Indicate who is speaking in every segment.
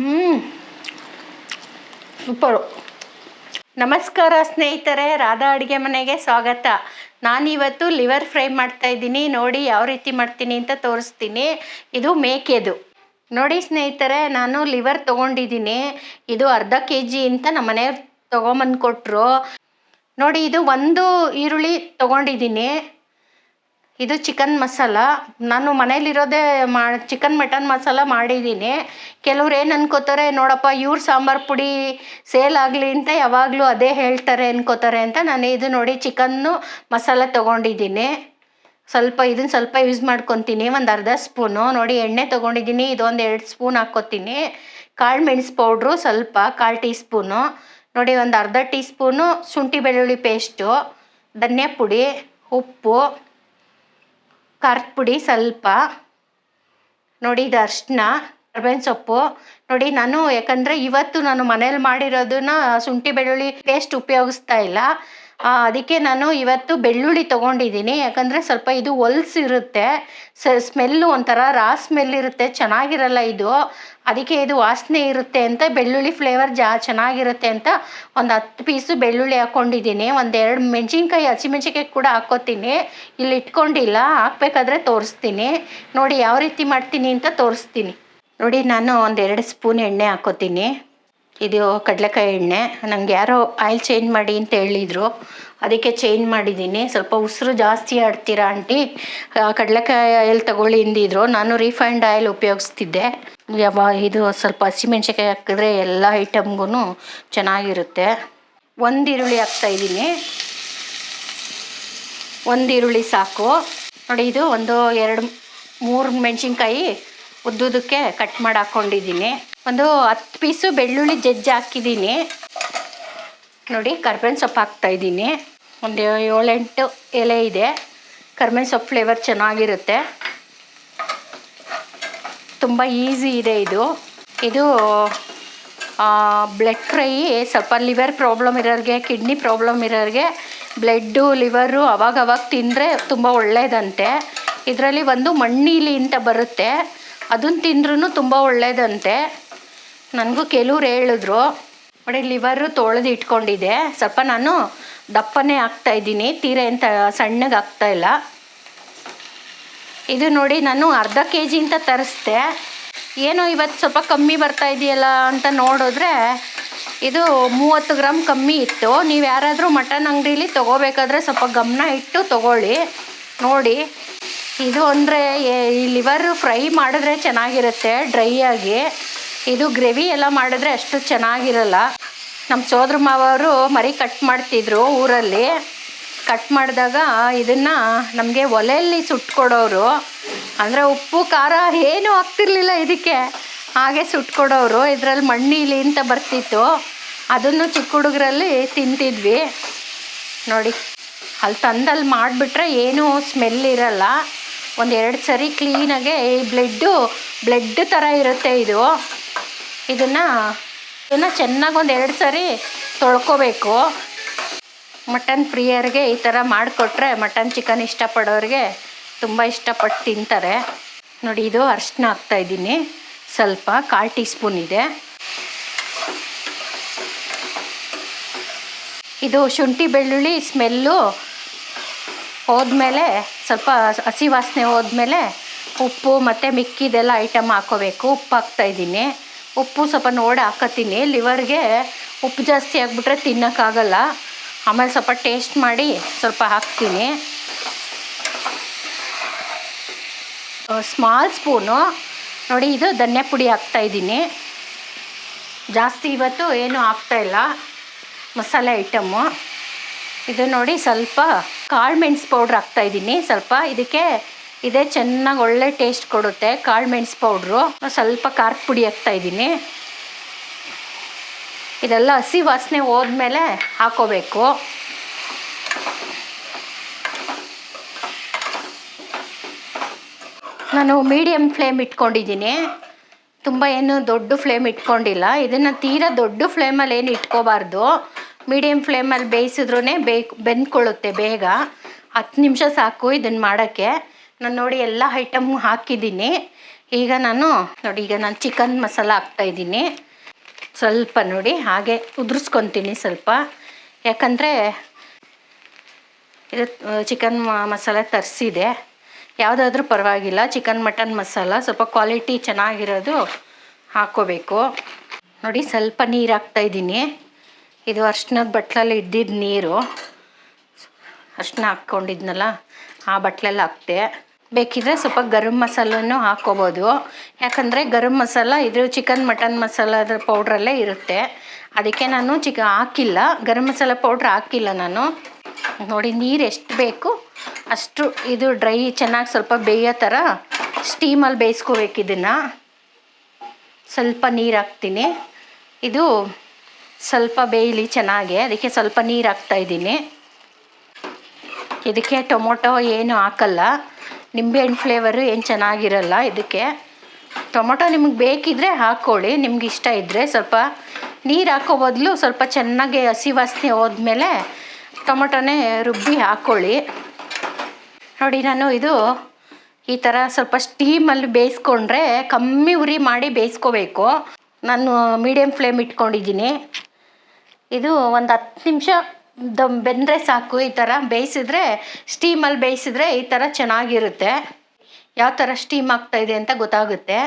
Speaker 1: ಹ್ಞೂ ಸೂಪರು ನಮಸ್ಕಾರ ಸ್ನೇಹಿತರೆ, ರಾಧಾ ಅಡುಗೆ ಮನೆಗೆ ಸ್ವಾಗತ. ನಾನಿವತ್ತು ಲಿವರ್ ಫ್ರೈ ಮಾಡ್ತಾ ಇದ್ದೀನಿ. ನೋಡಿ ಯಾವ ರೀತಿ ಮಾಡ್ತೀನಿ ಅಂತ ತೋರಿಸ್ತೀನಿ. ಇದು ಮೇಕೆದು. ನೋಡಿ ಸ್ನೇಹಿತರೆ, ನಾನು ಲಿವರ್ ತೊಗೊಂಡಿದ್ದೀನಿ. ಇದು ಅರ್ಧ ಕೆ ಜಿ ಅಂತ ನಮ್ಮ ಮನೆಯವ್ರು ತೊಗೊಂಬಂದು ಕೊಟ್ಟರು ನೋಡಿ, ಇದು ಒಂದು ಈರುಳ್ಳಿ ತೊಗೊಂಡಿದ್ದೀನಿ. ಇದು ಚಿಕನ್ ಮಸಾಲ. ನಾನು ಮನೇಲಿರೋದೇ ಮಾ, ಚಿಕನ್ ಮಟನ್ ಮಸಾಲ ಮಾಡಿದ್ದೀನಿ. ಕೆಲವ್ರು ಏನು ಅನ್ಕೋತಾರೆ ನೋಡಪ್ಪ, ಇವ್ರ ಸಾಂಬಾರು ಪುಡಿ ಸೇಲ್ ಆಗಲಿ ಅಂತ ಯಾವಾಗಲೂ ಅದೇ ಹೇಳ್ತಾರೆ ಅನ್ಕೋತಾರೆ ಅಂತ ನಾನು ಇದು ನೋಡಿ ಚಿಕನ್ನು ಮಸಾಲ ತೊಗೊಂಡಿದ್ದೀನಿ. ಸ್ವಲ್ಪ ಇದನ್ನು ಸ್ವಲ್ಪ ಯೂಸ್ ಮಾಡ್ಕೊತೀನಿ. ಒಂದು ಅರ್ಧ ಸ್ಪೂನು. ನೋಡಿ ಎಣ್ಣೆ ತೊಗೊಂಡಿದ್ದೀನಿ. ಇದೊಂದು ಎರಡು ಸ್ಪೂನ್ ಹಾಕ್ಕೊತೀನಿ. ಕಾಳು ಮೆಣಸು ಪೌಡ್ರು ಸ್ವಲ್ಪ ಕಾಲು ಟೀ ಸ್ಪೂನು. ನೋಡಿ ಒಂದು ಅರ್ಧ ಟೀ ಸ್ಪೂನು ಶುಂಠಿ ಬೆಳ್ಳುಳ್ಳಿ ಪೇಸ್ಟು ಧನಿಯಾ ಪುಡಿ ಉಪ್ಪು. ಖಾರದ ಪುಡಿ ಸ್ವಲ್ಪ, ನೋಡಿ ಇದು ಅರ್ಶಿನ, ಕರ್ಬೇವಿನ ಸೊಪ್ಪು. ನೋಡಿ ನಾನು, ಯಾಕಂದರೆ ಇವತ್ತು ನಾನು ಮನೇಲಿ ಮಾಡಿರೋದನ್ನ ಶುಂಠಿ ಬೆಳ್ಳುಳ್ಳಿ ಪೇಸ್ಟ್ ಉಪಯೋಗಿಸ್ತಾ ಇಲ್ಲ. ಅದಕ್ಕೆ ನಾನು ಇವತ್ತು ಬೆಳ್ಳುಳ್ಳಿ ತೊಗೊಂಡಿದ್ದೀನಿ. ಯಾಕಂದರೆ ಸ್ವಲ್ಪ ಇದು ಹೊಲ್ಸಿರುತ್ತೆ ಸ, ಸ್ಮೆಲ್ಲು ಒಂಥರ ರಾ ಸ್ಮೆಲ್ ಇರುತ್ತೆ. ಚೆನ್ನಾಗಿರಲ್ಲ ಇದು. ಅದಕ್ಕೆ ಇದು ವಾಸನೆ ಇರುತ್ತೆ ಅಂತ ಬೆಳ್ಳುಳ್ಳಿ ಫ್ಲೇವರ್ ಜಾ, ಚೆನ್ನಾಗಿರುತ್ತೆ ಅಂತ ಒಂದು ಹತ್ತು ಪೀಸು ಬೆಳ್ಳುಳ್ಳಿ ಹಾಕ್ಕೊಂಡಿದ್ದೀನಿ ಒಂದೆರಡು ಮೆಣಸಿನ್ಕಾಯಿ ಹಸಿಮೆಣ್ಸಿನ್ಕಾಯಿ ಕೂಡ ಹಾಕ್ಕೋತೀನಿ ಇಲ್ಲಿ ಇಟ್ಕೊಂಡಿಲ್ಲ. ಹಾಕ್ಬೇಕಾದ್ರೆ ತೋರಿಸ್ತೀನಿ. ನೋಡಿ, ಯಾವ ರೀತಿ ಮಾಡ್ತೀನಿ ಅಂತ ತೋರಿಸ್ತೀನಿ. ನೋಡಿ, ನಾನು ಒಂದೆರಡು ಸ್ಪೂನ್ ಎಣ್ಣೆ ಹಾಕ್ಕೋತೀನಿ ಇದು ಕಡಲೆಕಾಯಿ ಎಣ್ಣೆ. ನಂಗೆ ಯಾರೋ ಆಯಿಲ್ ಚೇಂಜ್ ಮಾಡಿ ಅಂತ ಹೇಳಿದರು. ಅದಕ್ಕೆ ಚೇಂಜ್ ಮಾಡಿದ್ದೀನಿ. ಸ್ವಲ್ಪ ಉಸಿರು ಜಾಸ್ತಿ ಆಡ್ತೀರಾ ಆಂಟಿ? ಕಡಲೆಕಾಯಿ ಆಯಿಲ್ ತಗೊಳ್ಳಿ ಅಂದಿದ್ರು. ನಾನು ರಿಫೈಂಡ್ ಆಯಿಲ್ ಉಪಯೋಗಿಸ್ತಿದ್ದೆ. ಇದು ಸ್ವಲ್ಪ ಹಸಿಮೆಣ್ಸಿನ್ಕಾಯಿ ಹಾಕಿದ್ರೆ ಎಲ್ಲ ಐಟಮ್ಗೂ ಚೆನ್ನಾಗಿರುತ್ತೆ. ಒಂದು ಈರುಳ್ಳಿ ಹಾಕ್ತಾಯಿದ್ದೀನಿ ಒಂದು ಈರುಳ್ಳಿ ಸಾಕು. ನೋಡಿ, ಇದು ಒಂದು ಎರಡು ಮೂರು ಮೆಣಸಿನ್ಕಾಯಿ ಉದ್ದುದಕ್ಕೆ ಕಟ್ ಮಾಡಿ ಹಾಕ್ಕೊಂಡಿದ್ದೀನಿ ಒಂದು ಹತ್ತು ಪೀಸು ಬೆಳ್ಳುಳ್ಳಿ ಜಜ್ಜಿ ಹಾಕಿದ್ದೀನಿ. ನೋಡಿ, ಕರ್ಬೇವಿನ ಸೊಪ್ಪು ಹಾಕ್ತಾಯಿದ್ದೀನಿ ಒಂದು ಏಳೆಂಟು ಎಲೆ ಇದೆ. ಕರ್ಬೇವಿನ ಸೊಪ್ಪು ಫ್ಲೇವರ್ ಚೆನ್ನಾಗಿರುತ್ತೆ. ತುಂಬ ಈಸಿ ಇದೆ ಇದು. ಇದು ಬ್ಲಡ್ ಫ್ರೈ ಸ್ವಲ್ಪ ಲಿವರ್ ಪ್ರಾಬ್ಲಮ್ ಇರೋರಿಗೆ ಕಿಡ್ನಿ ಪ್ರಾಬ್ಲಮ್ ಇರೋರಿಗೆ ಬ್ಲಡ್ಡು ಲಿವರು ಅವಾಗ ಅವಾಗ ತಿಂದರೆ ತುಂಬ ಒಳ್ಳೆಯದಂತೆ ಇದರಲ್ಲಿ ಒಂದು ಮಣ್ಣೀಲಿ ಅಂತ ಬರುತ್ತೆ. ಅದನ್ನು ತಿಂದ್ರೂ ತುಂಬ ಒಳ್ಳೆಯದಂತೆ ನನಗೂ ಕೆಲವ್ರು ಹೇಳಿದ್ರು, ನೋಡಿ, ಲಿವರು ತೊಳೆದು ಇಟ್ಕೊಂಡಿದೆ. ಸ್ವಲ್ಪ ನಾನು ದಪ್ಪನೇ ಆಗ್ತಾ ಇದ್ದೀನಿ, ತೀರೆ ಅಂತ ಸಣ್ಣಗೆ ಹಾಕ್ತಾಯಿಲ್ಲ ಇದು ನೋಡಿ, ನಾನು ಅರ್ಧ ಕೆ ಜಿ ಅಂತ ತರಿಸ್ದೆ. ಏನೋ ಇವತ್ತು ಸ್ವಲ್ಪ ಕಮ್ಮಿ ಬರ್ತಾ ಇದೆಯಲ್ಲ ಅಂತ ನೋಡಿದ್ರೆ, ಇದು ಮೂವತ್ತು ಗ್ರಾಮ್ ಕಮ್ಮಿ ಇತ್ತು. ನೀವು ಯಾರಾದರೂ ಮಟನ್ ಅಂಗಡೀಲಿ ತೊಗೋಬೇಕಾದ್ರೆ ಸ್ವಲ್ಪ ಗಮನ ಇಟ್ಟು ತೊಗೊಳ್ಳಿ. ನೋಡಿ, ಇದು ಅಂದರೆ ಈ ಲಿವರ್ ಫ್ರೈ ಮಾಡಿದ್ರೆ ಚೆನ್ನಾಗಿರುತ್ತೆ, ಡ್ರೈ ಆಗಿ. ಇದು ಗ್ರೇವಿ ಎಲ್ಲ ಮಾಡಿದ್ರೆ ಅಷ್ಟು ಚೆನ್ನಾಗಿರಲ್ಲ. ನಮ್ಮ ಸೋದ್ರ ಮಾವರು ಮರಿ ಕಟ್ ಮಾಡ್ತಿದ್ರು ಊರಲ್ಲಿ. ಕಟ್ ಮಾಡಿದಾಗ ಇದನ್ನು ನಮಗೆ ಒಲೆಯಲ್ಲಿ ಸುಟ್ಕೊಡೋರು. ಅಂದರೆ ಉಪ್ಪು, ಖಾರ ಏನೂ ಹಾಕ್ತಿರ್ಲಿಲ್ಲ ಇದಕ್ಕೆ. ಹಾಗೆ ಸುಟ್ಕೊಡೋರು. ಇದರಲ್ಲಿ ಮಣ್ಣೀಲಿ ಅಂತ ಬರ್ತಿತ್ತು. ಅದನ್ನು ಚಿಕ್ಕ ಹುಡುಗರಲ್ಲಿ ತಿಂತಿದ್ವಿ. ನೋಡಿ, ಅಲ್ಲಿ ತಂದಲ್ಲಿ ಮಾಡಿಬಿಟ್ರೆ ಏನೂ ಸ್ಮೆಲ್ ಇರಲ್ಲ. ಒಂದು ಎರಡು ಸರಿ ಕ್ಲೀನಾಗೆ ಈ ಬ್ಲೆಡ್ಡು ಬ್ಲೆಡ್ ಥರ ಇರುತ್ತೆ ಇದು. ಇದನ್ನು ಇದನ್ನು ಚೆನ್ನಾಗಿ ಒಂದು ಎರಡು ಸರಿ ತೊಳ್ಕೊಬೇಕು. ಮಟನ್ ಪ್ರಿಯರಿಗೆ ಈ ಥರ ಮಾಡಿಕೊಟ್ರೆ ಮಟನ್ ಚಿಕನ್ ಇಷ್ಟಪಡೋರಿಗೆ ತುಂಬ ಇಷ್ಟಪಟ್ಟು ತಿಂತಾರೆ. ನೋಡಿ, ಇದು ಅರ್ಶಿನ ಹಾಕ್ತಾಯಿದ್ದೀನಿ ಸ್ವಲ್ಪ ಕಾಲು ಟೀ ಸ್ಪೂನ್ ಇದೆ. ಇದು ಶುಂಠಿ ಬೆಳ್ಳುಳ್ಳಿ ಸ್ಮೆಲ್ಲು ಹೋದ್ಮೇಲೆ ಸ್ವಲ್ಪ ಹಸಿ ವಾಸನೆ ಹೋದ್ಮೇಲೆ ಉಪ್ಪು ಮತ್ತು ಮಿಕ್ಕಿದೆಲ್ಲ ಐಟಮ್ ಹಾಕೋಬೇಕು. ಉಪ್ಪು ಹಾಕ್ತಾಯಿದ್ದೀನಿ ಉಪ್ಪು ಸ್ವಲ್ಪ ನೋಡಿ ಹಾಕತ್ತೀನಿ. ಲಿವರ್ಗೆ ಉಪ್ಪು ಜಾಸ್ತಿ ಆಗಿಬಿಟ್ರೆ ತಿನ್ನೋಕ್ಕಾಗಲ್ಲ. ಆಮೇಲೆ ಸ್ವಲ್ಪ ಟೇಸ್ಟ್ ಮಾಡಿ ಸ್ವಲ್ಪ ಹಾಕ್ತೀನಿ. ಸ್ಮಾಲ್ ಸ್ಪೂನು ನೋಡಿ, ಇದು ಧನ್ಯ ಪುಡಿ ಹಾಕ್ತಾಯಿದ್ದೀನಿ ಜಾಸ್ತಿ ಇವತ್ತು ಏನೂ ಹಾಕ್ತಾಯಿಲ್ಲ ಮಸಾಲೆ ಐಟಮ್ಮು ಇದು ನೋಡಿ ಸ್ವಲ್ಪ ಕಾಳು ಮೆಣಸು ಪೌಡ್ರ್ ಹಾಕ್ತಾಯಿದ್ದೀನಿ ಸ್ವಲ್ಪ ಇದಕ್ಕೆ ಇದೇ, ಚೆನ್ನಾಗಿ ಒಳ್ಳೆ ಟೇಸ್ಟ್ ಕೊಡುತ್ತೆ, ಕಾಳು ಮೆಣಸು ಪೌಡ್ರು ಸ್ವಲ್ಪ ಖಾರದ ಪುಡಿ ಹಾಕ್ತಾ ಇದ್ದೀನಿ. ಇದೆಲ್ಲ ಹಸಿ ವಾಸನೆ ಹೋದ್ಮೇಲೆ ಹಾಕೋಬೇಕು. ನಾನು ಮೀಡಿಯಮ್ ಫ್ಲೇಮ್ ಇಟ್ಕೊಂಡಿದ್ದೀನಿ. ತುಂಬ ಏನು ದೊಡ್ಡ ಫ್ಲೇಮ್ ಇಟ್ಕೊಂಡಿಲ್ಲ. ಇದನ್ನು ತೀರಾ ದೊಡ್ಡ ಫ್ಲೇಮಲ್ಲಿ ಏನು ಇಟ್ಕೋಬಾರ್ದು. ಮೀಡಿಯಮ್ ಫ್ಲೇಮಲ್ಲಿ ಬೇಯಿಸಿದ್ರೂ ಬೇಕು ಬೆಂದ್ಕೊಳ್ಳುತ್ತೆ ಬೇಗ. ಹತ್ತು ನಿಮಿಷ ಸಾಕು ಇದನ್ನು ಮಾಡೋಕ್ಕೆ. ನಾನು ನೋಡಿ ಎಲ್ಲ ಐಟಮ್ ಹಾಕಿದ್ದೀನಿ. ಈಗ ನಾನು ನೋಡಿ, ಈಗ ನಾನು ಚಿಕನ್ ಮಸಾಲ ಹಾಕ್ತಾಯಿದ್ದೀನಿ ಸ್ವಲ್ಪ ನೋಡಿ, ಹಾಗೆ ಉದುರಿಸ್ಕೊತೀನಿ ಸ್ವಲ್ಪ. ಯಾಕಂದರೆ ಇದು ಚಿಕನ್ ಮಸಾಲೆ ತರಿಸಿದೆ. ಯಾವುದಾದ್ರೂ ಪರವಾಗಿಲ್ಲ ಚಿಕನ್ ಮಟನ್ ಮಸಾಲ ಸ್ವಲ್ಪ ಕ್ವಾಲಿಟಿ ಚೆನ್ನಾಗಿರೋದು ಹಾಕ್ಕೋಬೇಕು ನೋಡಿ, ಸ್ವಲ್ಪ ನೀರು ಹಾಕ್ತಾಯಿದ್ದೀನಿ ಇದು ಅರ್ಶಿನದ ಬಟ್ಲಲ್ಲಿ ಇದ್ದಿದ್ದ ನೀರು. ಅರ್ಶಿನ ಹಾಕ್ಕೊಂಡಿದ್ನಲ್ಲ ಆ ಬಟ್ಲಲ್ಲಿ ಹಾಕ್ತೆ. ಬೇಕಿದ್ರೆ ಸ್ವಲ್ಪ ಗರಂ ಮಸಾಲನೂ ಹಾಕ್ಕೋಬೋದು. ಯಾಕಂದರೆ ಗರಂ ಮಸಾಲ ಇದು ಚಿಕನ್, ಮಟನ್ ಮಸಾಲದ ಪೌಡ್ರಲ್ಲೇ ಇರುತ್ತೆ. ಅದಕ್ಕೆ ನಾನು ಚಿಕ, ಹಾಕಿಲ್ಲ. ಗರಂ ಮಸಾಲ ಪೌಡ್ರ್ ಹಾಕಿಲ್ಲ ನಾನು. ನೋಡಿ ನೀರು ಎಷ್ಟು ಬೇಕು ಅಷ್ಟು ಇದು ಡ್ರೈ, ಚೆನ್ನಾಗಿ ಸ್ವಲ್ಪ ಬೇಯೋ ಥರ ಸ್ಟೀಮಲ್ಲಿ ಬೇಯಿಸ್ಕೋಬೇಕು ಇದನ್ನು. ಸ್ವಲ್ಪ ನೀರು ಹಾಕ್ತೀನಿ. ಇದು ಸ್ವಲ್ಪ ಬೇಯಲಿ ಚೆನ್ನಾಗಿ. ಅದಕ್ಕೆ ಸ್ವಲ್ಪ ನೀರು ಹಾಕ್ತಾಯಿದ್ದೀನಿ ಇದಕ್ಕೆ ಟೊಮೊಟೊ ಏನು ಹಾಕಲ್ಲ. ನಿಂಬೆಹಣ್ಣು ಫ್ಲೇವರು ಏನು ಚೆನ್ನಾಗಿರಲ್ಲ ಇದಕ್ಕೆ. ಟೊಮೊಟೊ ನಿಮಗೆ ಬೇಕಿದ್ದರೆ ಹಾಕ್ಕೊಳ್ಳಿ, ನಿಮ್ಗೆ ಇಷ್ಟ ಇದ್ದರೆ ಸ್ವಲ್ಪ ನೀರು ಹಾಕೋ ಬದಲು ಸ್ವಲ್ಪ ಚೆನ್ನಾಗಿ ಹಸಿ ವಾಸನೆ ಹೋದ್ಮೇಲೆ ಟೊಮೊಟೊನೇ ರುಬ್ಬಿ ಹಾಕ್ಕೊಳ್ಳಿ. ನೋಡಿ ನಾನು ಇದು ಈ ಥರ ಸ್ವಲ್ಪ ಸ್ಟೀಮಲ್ಲಿ ಬೇಯಿಸ್ಕೊಂಡ್ರೆ ಕಮ್ಮಿ ಉರಿ ಮಾಡಿ ಬೇಯಿಸ್ಕೋಬೇಕು. ನಾನು ಮೀಡಿಯಮ್ ಫ್ಲೇಮ್ ಇಟ್ಕೊಂಡಿದ್ದೀನಿ. ಇದು ಒಂದು ಹತ್ತು ನಿಮಿಷ ದಮ್ ಬೆಂದರೆ ಸಾಕು ಈ ಥರ ಬೇಯಿಸಿದ್ರೆ ಸ್ಟೀಮಲ್ಲಿ ಬೇಯಿಸಿದ್ರೆ ಈ ಥರ ಚೆನ್ನಾಗಿರುತ್ತೆ. ಯಾವ ಥರ ಸ್ಟೀಮ್ ಇದೆ ಅಂತ ಗೊತ್ತಾಗುತ್ತೆ.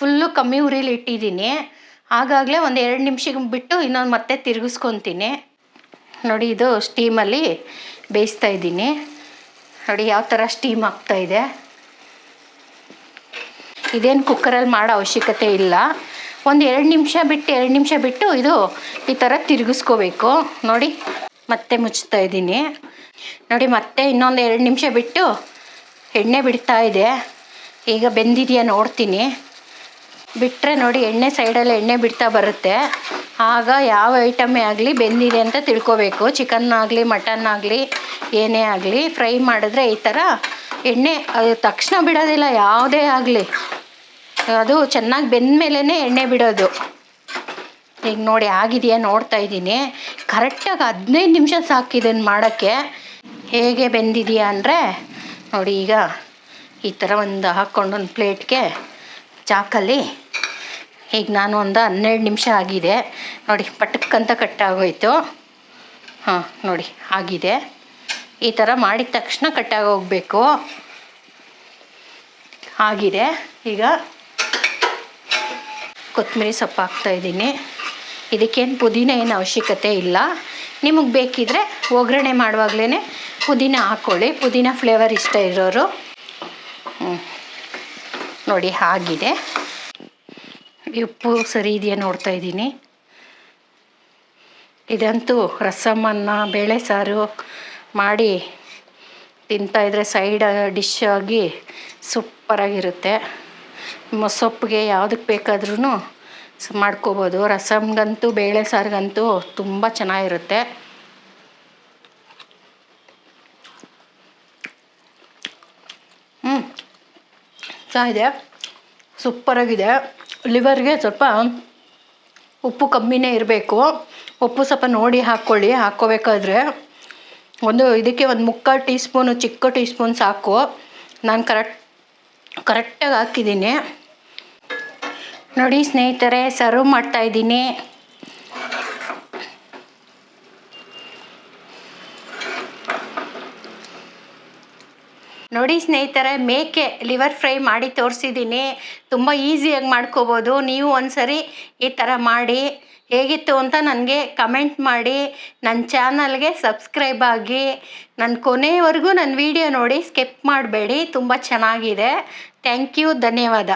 Speaker 1: ಫುಲ್ಲು ಕಮ್ಮಿ ಉರಿಲಿ ಇಟ್ಟಿದ್ದೀನಿ. ಆಗಾಗಲೇ ಒಂದು ಎರಡು ನಿಮಿಷಕ್ಕೆ ಬಿಟ್ಟು ಇನ್ನೊಂದು ಮತ್ತೆ ತಿರುಗಿಸ್ಕೊತೀನಿ. ನೋಡಿ ಇದು ಸ್ಟೀಮಲ್ಲಿ ಬೇಯಿಸ್ತಾ ಇದ್ದೀನಿ. ನೋಡಿ ಯಾವ ಥರ ಸ್ಟೀಮ್ ಆಗ್ತಾಯಿದೆ ಇದೇನು ಕುಕ್ಕರಲ್ಲಿ ಮಾಡೋ ಅವಶ್ಯಕತೆ ಇಲ್ಲ. ಒಂದು ಎರಡು ನಿಮಿಷ ಬಿಟ್ಟು, ಎರಡು ನಿಮಿಷ ಬಿಟ್ಟು ಇದು ಈ ಥರ ತಿರುಗಿಸ್ಕೋಬೇಕು. ನೋಡಿ. ಮತ್ತೆ ಮುಚ್ತಾ ಇದ್ದೀನಿ. ನೋಡಿ ಮತ್ತೆ ಇನ್ನೊಂದು ಎರಡು ನಿಮಿಷ ಬಿಟ್ಟು ಎಣ್ಣೆ ಬಿಡ್ತಾ ಇದೆ. ಈಗ ಬೆಂದಿದೆಯಾ ನೋಡ್ತೀನಿ. ಬಿಟ್ಟರೆ ನೋಡಿ ಎಣ್ಣೆ ಸೈಡಲ್ಲಿ ಎಣ್ಣೆ ಬಿಡ್ತಾ ಬರುತ್ತೆ. ಆಗ ಯಾವ ಐಟಮೇ ಆಗಲಿ ಬೆಂದಿದೆ ಅಂತ ತಿಳ್ಕೊಬೇಕು. ಚಿಕನ್ ಆಗಲಿ ಮಟನ್ ಆಗಲಿ, ಏನೇ ಆಗಲಿ ಫ್ರೈ ಮಾಡಿದ್ರೆ ಈ ಥರ ಎಣ್ಣೆ ಅದು ತಕ್ಷಣ ಬಿಡೋದಿಲ್ಲ, ಯಾವುದೇ ಆಗಲಿ. ಅದು ಚೆನ್ನಾಗಿ ಬೆಂದ ಮೇಲೇ ಎಣ್ಣೆ ಬಿಡೋದು. ಈಗ ನೋಡಿ, ಆಗಿದೆಯಾ ನೋಡ್ತಾ ಇದ್ದೀನಿ. ಕರೆಕ್ಟಾಗಿ ಹದಿನೈದು ನಿಮಿಷ ಸಾಕು ಇದನ್ನು ಮಾಡೋಕ್ಕೆ. ಹೇಗೆ ಬೆಂದಿದೆಯಾ ಅಂದರೆ, ನೋಡಿ ಈಗ ಈ ಥರ ಒಂದು ಹಾಕ್ಕೊಂಡು ಒಂದು ಪ್ಲೇಟ್ಗೆ ಚಾಕಲ್ಲಿ ಈಗ ನಾನು ಒಂದು ಹನ್ನೆರಡು ನಿಮಿಷ ಆಗಿದೆ. ನೋಡಿ, ಪಟಕ್ಕಂತ ಕಟ್ಟಾಗೋಯ್ತು. ಹಾಂ, ನೋಡಿ, ಆಗಿದೆ. ಈ ಥರ ಮಾಡಿದ ತಕ್ಷಣ ಕಟ್ಟಾಗೋಗ್ಬೇಕು. ಆಗಿದೆ. ಈಗ ಕೊತ್ತಂಬರಿ ಸೊಪ್ಪು ಹಾಕ್ತಾಯಿದ್ದೀನಿ ಇದಕ್ಕೇನು ಪುದೀನ ಏನು ಅವಶ್ಯಕತೆ ಇಲ್ಲ. ನಿಮಗೆ ಬೇಕಿದ್ರೆ ಒಗ್ಗರಣೆ ಮಾಡುವಾಗಲೇ ಪುದೀನ ಹಾಕ್ಕೊಳ್ಳಿ ಪುದೀನ ಫ್ಲೇವರ್ ಇಷ್ಟ ಇರೋರು. ನೋಡಿ ಆಗಿದೆ ಉಪ್ಪು ಸರಿ ಇದೆಯಾ ನೋಡ್ತಾ ಇದ್ದೀನಿ. ಇದಂತೂ ರಸಮನ್ನ, ಬೇಳೆ ಸಾರು ಮಾಡಿ ತಿಂತಾಯಿದ್ರೆ ಸೈಡ್ ಡಿಶ್ ಆಗಿ ಸೂಪರಾಗಿರುತ್ತೆ. ಸೊಪ್ಪಿಗೆ ಯಾವುದಕ್ಕೆ ಬೇಕಾದ್ರೂ ಮಾಡ್ಕೋಬೋದು. ರಸಮ್ಗಂತೂ, ಬೇಳೆ ಸಾರಿಗಂತೂ ತುಂಬ ಚೆನ್ನಾಗಿರುತ್ತೆ. ಹ್ಞೂ ಚೆನ್ನಾಗಿದೆ ಸೂಪರಾಗಿದೆ. ಲಿವರ್ಗೆ ಸ್ವಲ್ಪ ಉಪ್ಪು ಕಮ್ಮಿನೇ ಇರಬೇಕು. ಉಪ್ಪು ಸ್ವಲ್ಪ ನೋಡಿ ಹಾಕ್ಕೊಳ್ಳಿ. ಹಾಕ್ಕೋಬೇಕಾದ್ರೆ ಒಂದು ಇದಕ್ಕೆ ಒಂದು ಮುಕ್ಕಾಲು ಟೀ ಸ್ಪೂನು ಚಿಕ್ಕ ಟೀ ಸ್ಪೂನ್ ಸಾಕು. ನಾನು ಕರೆಕ್ಟ್, ಕರೆಕ್ಟಾಗಿ ಹಾಕಿದ್ದೀನಿ. ನೋಡಿ ಸ್ನೇಹಿತರೆ ಸರ್ವ್ ಮಾಡ್ತಾ ಇದ್ದೀನಿ. ನೋಡಿ ಸ್ನೇಹಿತರೆ, ಮೇಕೆ ಲಿವರ್ ಫ್ರೈ ಮಾಡಿ ತೋರಿಸಿದ್ದೀನಿ. ತುಂಬ ಈಸಿಯಾಗಿ ಮಾಡ್ಕೋಬೋದು. ನೀವು ಒಂದ್ಸರಿ ಈ ಥರ ಮಾಡಿ. ಹೇಗಿತ್ತು ಅಂತ ನನಗೆ ಕಮೆಂಟ್ ಮಾಡಿ. ನನ್ನ ಚಾನಲ್ಗೆ ಸಬ್ಸ್ಕ್ರೈಬ್ ಆಗಿ. ನನ್ನ ಕೊನೆಯವರೆಗೂ ನನ್ನ ವಿಡಿಯೋ ನೋಡಿ ಸ್ಕಿಪ್ ಮಾಡಬೇಡಿ. ತುಂಬ ಚೆನ್ನಾಗಿದೆ. ಥ್ಯಾಂಕ್ ಯು ಧನ್ಯವಾದ.